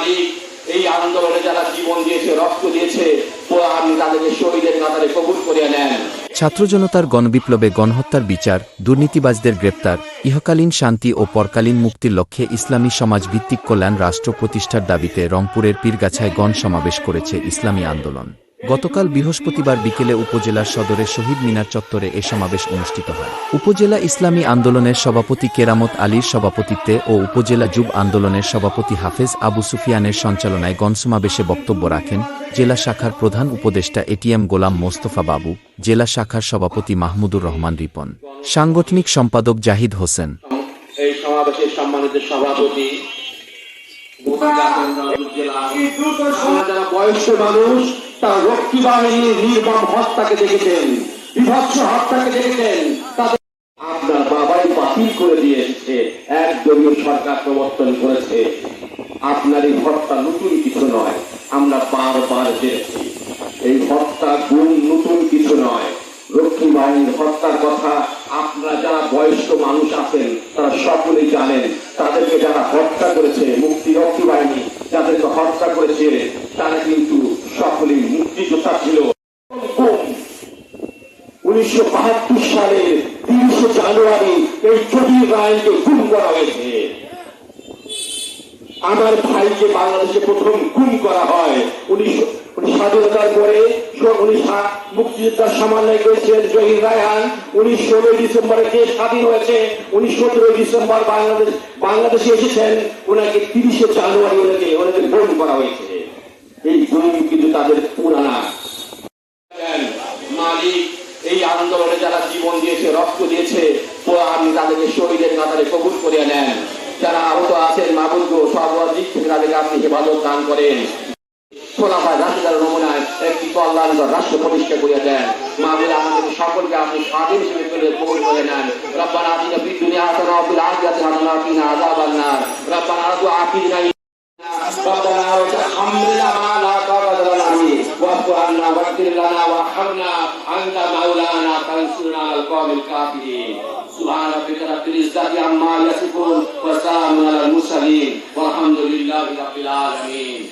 মালিক, এই আন্দোলনে যারা জীবন দিয়েছে, রক্ত দিয়েছে আপনি তাদেরকে শহীদের কাতারে কবুল নেন। ছাত্র জনতার গণবিপ্লবে গণহত্যার বিচার, দুর্নীতিবাজদের গ্রেপ্তার, ইহকালীন শান্তি ও পরকালীন মুক্তির লক্ষ্যে ইসলামী সমাজ ভিত্তিক কল্যাণ রাষ্ট্র প্রতিষ্ঠার দাবিতে রংপুরের পীরগাছায় গণ সমাবেশ করেছে ইসলামী আন্দোলন। গতকাল বৃহস্পতিবার বিকেলে উপজেলার সদরে শহীদ মিনার চত্বরে এ সমাবেশ অনুষ্ঠিত হয়। উপজেলা ইসলামী আন্দোলনের সভাপতি কেরামত আলীর সভাপতিত্বে ও উপজেলা যুব আন্দোলনের সভাপতি হাফেজ আবু সুফিয়ানের সঞ্চালনায় গণসমাবেশে বক্তব্য রাখেন জেলা শাখার প্রধান উপদেষ্টা এটিএম গোলাম মোস্তফা বাবু জেলা শাখার সভাপতি মাহমুদুর রহমান রিপন। সাংগঠনিক সম্পাদক জাহিদ হোসেন। এই সমাবেশের সম্মানিত সভাপতি যারা বয়স্ক মানুষ তার রক্ষী বাহিনীর নির্মম হত্যাকে দেখেছেন, বিভৎস হত্যাকে দেখেছেন, তাদের আপনার বাবাই বাতিল করে দিয়েছে একদলীয় সরকার প্রবর্তন করেছে। আপনার এই হত্যা নতুন কিছু নয়, আমরা বারবার দেখছি। এই হত্যা গুণ নতুন কিছু নয়। রক্ষী বাহিনীর হত্যার কথা আপনারা যারা বয়স্ক মানুষ আছেন, তারা সকলেই জানেন, তাদেরকে যারা হত্যা করেছে, মুক্তি রক্ষী বাহিনী যাদেরকে হত্যা করেছে, তারা কিন্তু উনিশশো বাহাত্তর সালের তিরিশে জানুয়ারি এই কবির রায়কে গুম করা হয়েছে। আমার ভাইকে বাংলাদেশে প্রথম গুম করা হয় উনিশশো স্বাধীনতার পরে উনি মুক্তিযোদ্ধার সমন্বয় করেছিলেন জহির রায়হান। উনি ষোলোই ডিসেম্বরে দেশ স্বাধীন হয়েছে? উনি সতেরোই ডিসেম্বর বাংলাদেশ বাংলাদেশে এসেছেন। ওনাকে তিরিশে জানুয়ারি ওনাকে ওনাকে গুম করা হয়েছে। এই গুম কিন্তু তাদের পুরানা। মালিক আন্দোলনে যারা জীবন দিয়েছে, রক্ত দিয়েছে আপনি তাদেরকে শহীদের কাতারে কবুল করিয়া নেন। যারা আহত আছেন মাগুরকে সর্বদিক থেকে তাদেরকে আপনি হেফাজত দান করেন। রাষ্ট্র প্রতিষ্ঠা করিয়া দেন। মাগুর আমাদের সকলকে আপনি স্বাধীন হিসেবে করে করে নেন। রব্বানা আদিনা বিদ্যুনি আসানা অফিল আজ নাই। واغفر لنا وارحمنا أنت مولانا فانصرنا على القوم الكافرين سبحان ربك رب العزة عما يصفون وسلام على المرسلين والحمد لله رب العالمين